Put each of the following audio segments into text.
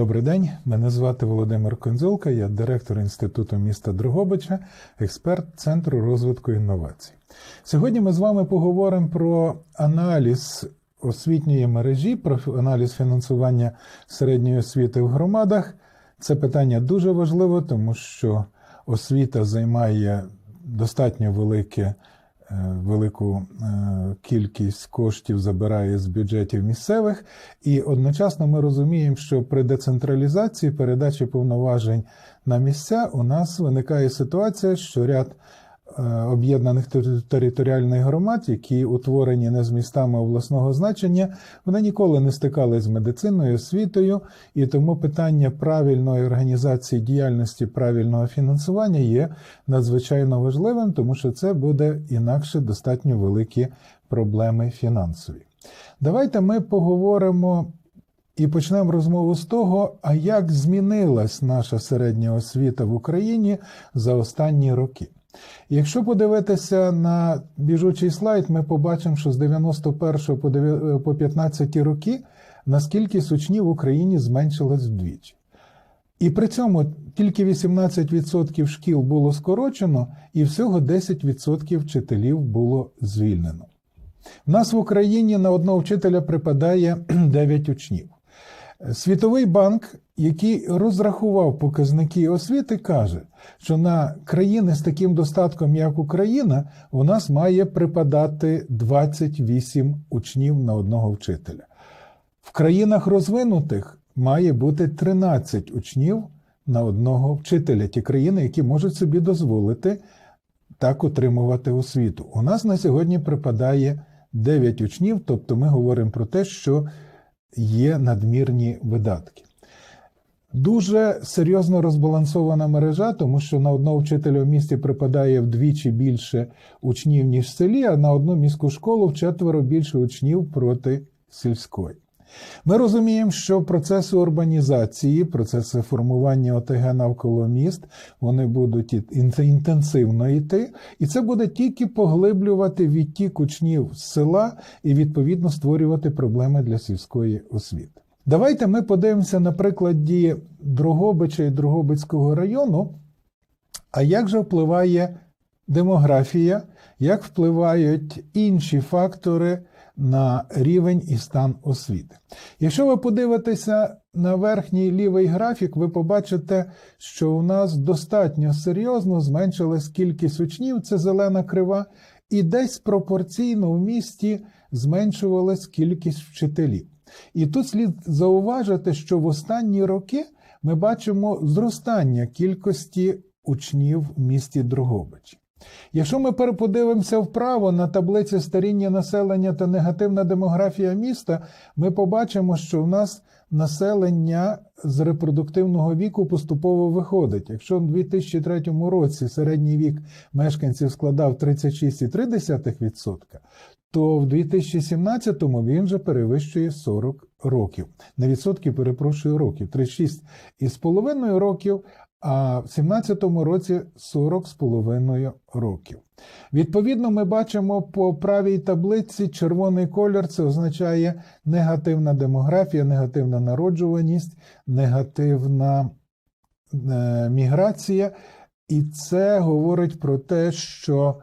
Добрий день, мене звати Володимир Конзолка, я директор Інституту міста Дрогобича, експерт Центру розвитку інновацій. Сьогодні ми з вами поговоримо про аналіз освітньої мережі, про аналіз фінансування середньої освіти в громадах. Це питання дуже важливе, тому що освіта займає достатньо велике велику е, кількість коштів забирає з бюджетів місцевих, і одночасно ми розуміємо, що при децентралізації передачі повноважень на місця у нас виникає ситуація, що ряд е, об'єднаних територіальних громад, які утворені не з містами обласного значення, вони ніколи не стикали з медициною, освітою, і тому питання правильної організації діяльності, правильного фінансування є надзвичайно важливим, тому що це буде інакше достатньо великі проблеми фінансові. Давайте ми поговоримо. І почнемо розмову з того, а як змінилась наша середня освіта в Україні за останні роки. Якщо подивитися на біжучий слайд, ми побачимо, що з 91 по 15 роки наскільки учнів в Україні зменшилось вдвічі. І при цьому тільки 18% шкіл було скорочено, і всього 10% вчителів було звільнено. У нас в Україні на одного вчителя припадає 9 учнів. Світовий банк, який розрахував показники освіти, каже, що на країни з таким достатком, як Україна, у нас має припадати 28 учнів на одного вчителя. В країнах розвинутих має бути 13 учнів на одного вчителя. Ті країни, які можуть собі дозволити так отримувати освіту. У нас на сьогодні припадає 9 учнів, тобто ми говоримо про те, що є надмірні видатки. Дуже серйозно розбалансована мережа, тому що на одного вчителя в місті припадає вдвічі більше учнів, ніж в селі, а на одну міську школу вчетверо більше учнів проти сільської. Ми розуміємо, що процеси урбанізації, процеси формування ОТГ навколо міст, вони будуть інтенсивно йти, і це буде тільки поглиблювати відтік учнів з села і відповідно створювати проблеми для сільської освіти. Давайте ми подивимося на прикладі Дрогобича і Дрогобицького району. А як же впливає демографія, як впливають інші фактори на рівень і стан освіти. Якщо ви подивитеся на верхній лівий графік, ви побачите, що у нас достатньо серйозно зменшилась кількість учнів, це зелена крива, і десь пропорційно в місті зменшувалась кількість вчителів. І тут слід зауважити, що в останні роки ми бачимо зростання кількості учнів в місті Дрогобич. Якщо ми переподивимося вправо на таблиці старіння населення та негативна демографія міста, ми побачимо, що в нас населення з репродуктивного віку поступово виходить. Якщо в 2003 році середній вік мешканців складав 36,3%, то в 2017-му він вже перевищує 40 років. На відсотки перепрошую років 36,5 років, а в 17-му році 40,5 років. Відповідно, ми бачимо по правій таблиці червоний колір це означає негативна демографія, негативна народжуваність, негативна е, міграція, і це говорить про те, що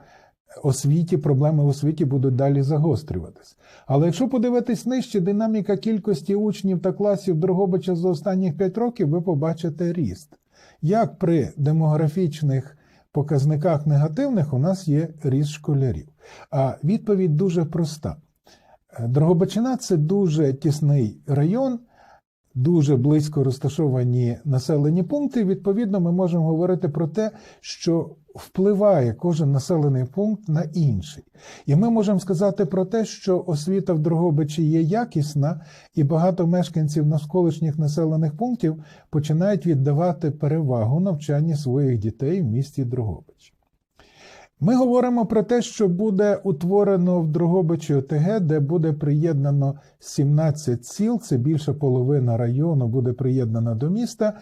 освіті проблеми в освіті будуть далі загострюватись. Але якщо подивитись нижче, динаміка кількості учнів та класів Дрогобича за останніх 5 років, ви побачите ріст. Як при демографічних показниках негативних у нас є ріст школярів. А відповідь дуже проста. Дрогобичина це дуже тісний район, дуже близько розташовані населені пункти. Відповідно, ми можемо говорити про те, що впливає кожен населений пункт на інший. І ми можемо сказати про те, що освіта в Дрогобичі є якісна, і багато мешканців навколишніх населених пунктів починають віддавати перевагу навчанні своїх дітей в місті Дрогобич. Ми говоримо про те, що буде утворено в Дрогобичі ОТГ, де буде приєднано 17 сіл, це більша половина району буде приєднана до міста.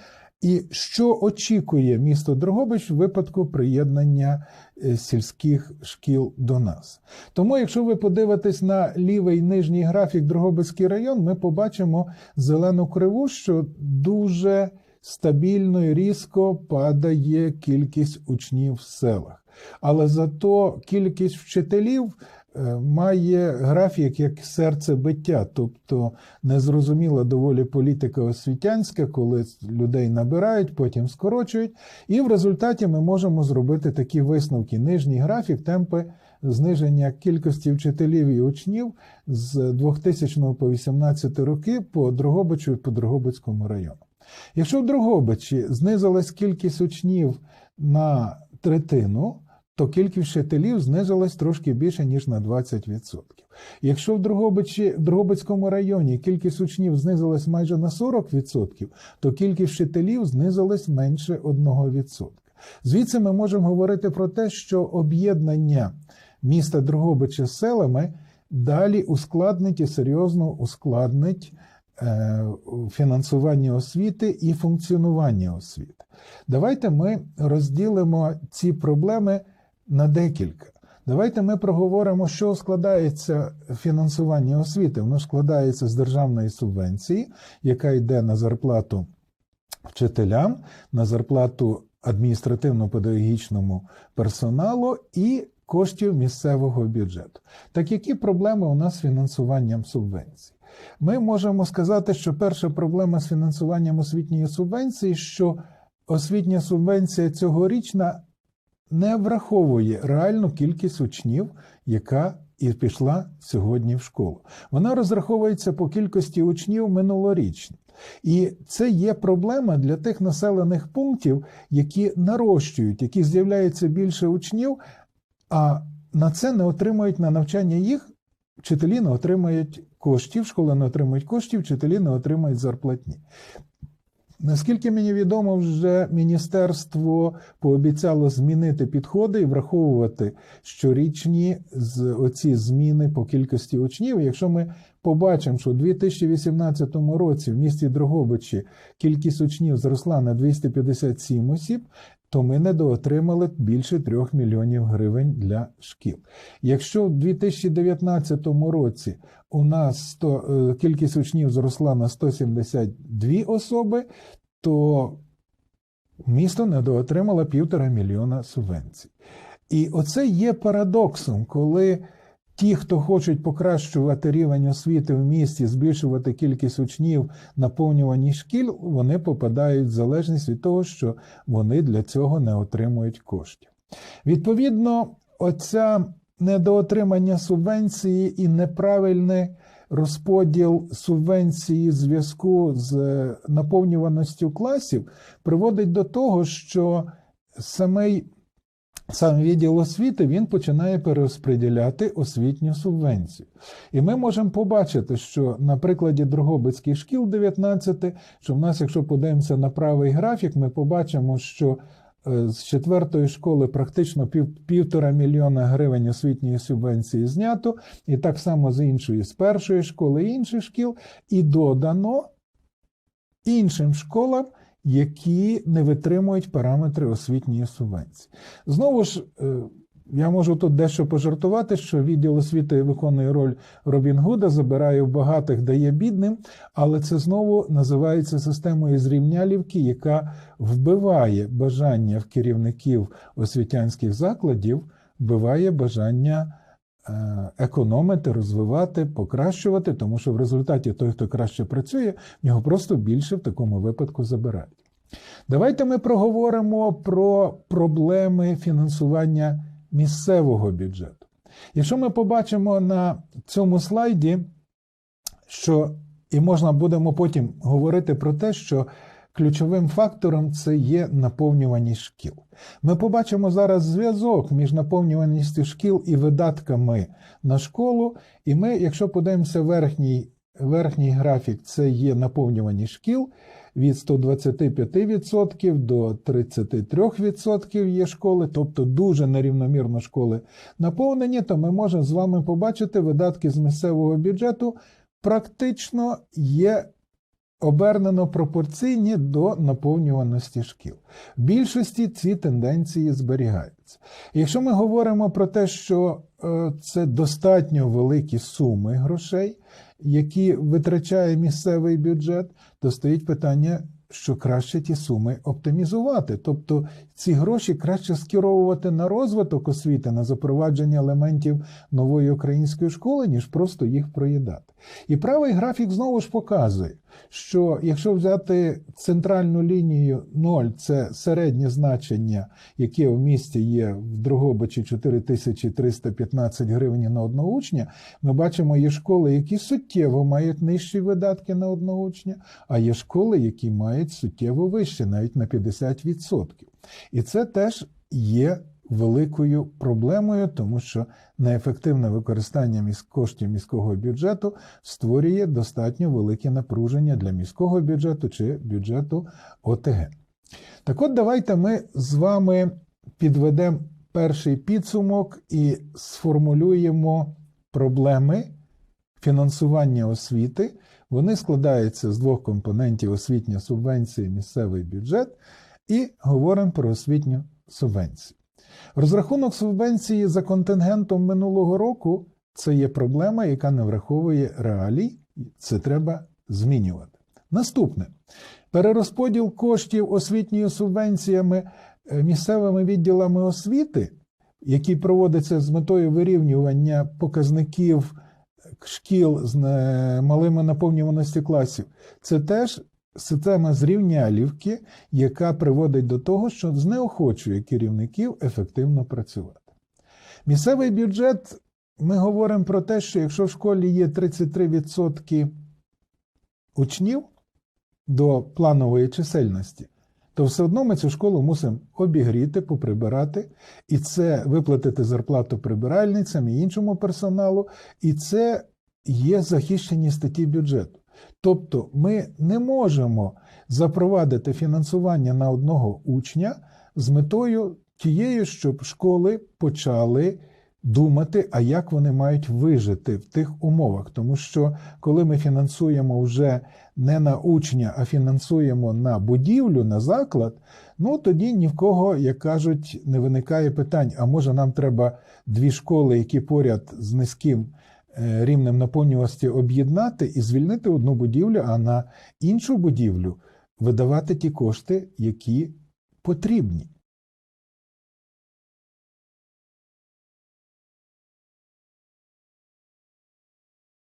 І що очікує місто Дрогобич в випадку приєднання е, сільських шкіл до нас? Тому, якщо ви подивитесь на лівий нижній графік Дрогобицький район, ми побачимо зелену криву, що дуже стабільно і різко падає кількість учнів в селах. Але зато кількість вчителів е, має графік як серцебиття, тобто незрозуміла доволі політика освітянська, коли людей набирають, потім скорочують. І в результаті ми можемо зробити такі висновки. Нижній графік, темпи зниження кількості вчителів і учнів з 2000 по 18 роки по Дрогобичу і по Дрогобицькому району. Якщо в Дрогобичі знизилась кількість учнів на третину, то кількість вчителів знизилась трошки більше, ніж на 20%. Якщо в Дрогобичі, Дрогобицькому районі кількість учнів знизилась майже на 40%, то кількість вчителів знизилась менше 1%. Звідси ми можемо говорити про те, що об'єднання міста Дрогобича з селами далі ускладнить і серйозно ускладнить е, фінансування освіти і функціонування освіти. Давайте ми розділимо ці проблеми на декілька. Давайте ми проговоримо, що складається фінансування освіти. Воно складається з державної субвенції, яка йде на зарплату вчителям, на зарплату адміністративно-педагогічному персоналу і коштів місцевого бюджету. Так які проблеми у нас з фінансуванням субвенцій? Ми можемо сказати, що перша проблема з фінансуванням освітньої субвенції, що освітня субвенція цьогорічна не враховує реальну кількість учнів, яка і пішла сьогодні в школу. Вона розраховується по кількості учнів минулорічні. І це є проблема для тих населених пунктів, які нарощують, які з'являється більше учнів, а на це не отримують на навчання їх, вчителі не отримують коштів, школи не отримують коштів, вчителі не отримують зарплатні. Наскільки мені відомо, вже міністерство пообіцяло змінити підходи і враховувати щорічні з оці зміни по кількості учнів. Якщо ми побачимо, що у 2018 році в місті Дрогобичі кількість учнів зросла на 257 осіб, то ми недоотримали більше 3 мільйонів гривень для шкіл. Якщо в 2019 році у нас 100, е, кількість учнів зросла на 172 особи, то місто недоотримало півтора мільйона субвенцій. І оце є парадоксом, коли ті, хто хочуть покращувати рівень освіти в місті, збільшувати кількість учнів, наповнювані шкіл, вони попадають в залежність від того, що вони для цього не отримують коштів. Відповідно, оця недоотримання субвенції і неправильний розподіл субвенції в зв'язку з наповнюваністю класів приводить до того, що самий Сам відділ освіти він починає перерозподіляти освітню субвенцію. І ми можемо побачити, що на прикладі Дрогобицьких шкіл 19, що в нас, якщо подивимося на правий графік, ми побачимо, що е, з четвертої школи практично пів, півтора мільйона гривень освітньої субвенції знято, і так само з іншої, з першої школи і інших шкіл, і додано іншим школам які не витримують параметри освітньої субвенції. Знову ж, е, я можу тут дещо пожартувати, що відділ освіти виконує роль Робін Гуда, забирає в багатих, дає бідним, але це знову називається системою зрівнялівки, яка вбиває бажання в керівників освітянських закладів, вбиває бажання. Е, економити, розвивати, покращувати, тому що в результаті той, хто краще працює, в нього просто більше в такому випадку забирають. Давайте ми проговоримо про проблеми фінансування місцевого бюджету. Якщо ми побачимо на цьому слайді, що і можна будемо потім говорити про те, що ключовим фактором це є наповнюваність шкіл. Ми побачимо зараз зв'язок між наповнюваністю шкіл і видатками на школу. І ми, якщо подивимося верхній верхній графік, це є наповнюваність шкіл від 125% до 33% є школи, тобто дуже нерівномірно школи наповнені, то ми можемо з вами побачити видатки з місцевого бюджету. Практично є обернено пропорційні до наповнюваності шкіл. В більшості ці тенденції зберігаються. Якщо ми говоримо про те, що е, це достатньо великі суми грошей, які витрачає місцевий бюджет, то стоїть питання, що краще ті суми оптимізувати. Тобто ці гроші краще скеровувати на розвиток освіти, на запровадження елементів нової української школи, ніж просто їх проїдати. І правий графік знову ж показує, що якщо взяти центральну лінію 0, це середнє значення, яке в місті є в Дрогобичі 4315 гривень на одного учня, ми бачимо, є школи, які суттєво мають нижчі видатки на одного учня, а є школи, які мають суттєво вище, навіть на 50%. І це теж є великою проблемою, тому що неефективне використання коштів міського бюджету створює достатньо велике напруження для міського бюджету чи бюджету ОТГ. Так от давайте ми з вами підведемо перший підсумок і сформулюємо проблеми фінансування освіти. Вони складаються з двох компонентів: освітня субвенція, місцевий бюджет, і говоримо про освітню субвенцію. Розрахунок субвенції за контингентом минулого року це є проблема, яка не враховує реалій, це треба змінювати. Наступне. Перерозподіл коштів освітньої субвенціями е, місцевими відділами освіти, який проводиться з метою вирівнювання показників шкіл з е, малими наповнюваності класів, це теж система зрівнялівки, яка приводить до того, що знеохочує керівників ефективно працювати. Місцевий бюджет, ми говоримо про те, що якщо в школі є 33% учнів до планової чисельності, то все одно ми цю школу мусимо обігріти, поприбирати, і це виплатити зарплату прибиральницям і іншому персоналу, і це є захищені статті бюджету. Тобто ми не можемо запровадити фінансування на одного учня з метою тією, щоб школи почали думати, а як вони мають вижити в тих умовах. Тому що коли ми фінансуємо вже не на учня, а фінансуємо на будівлю, на заклад, ну тоді ні в кого, як кажуть, не виникає питань, а може нам треба дві школи, які поряд з низьким рівнем наповнюваності об'єднати і звільнити одну будівлю, а на іншу будівлю видавати ті кошти, які потрібні.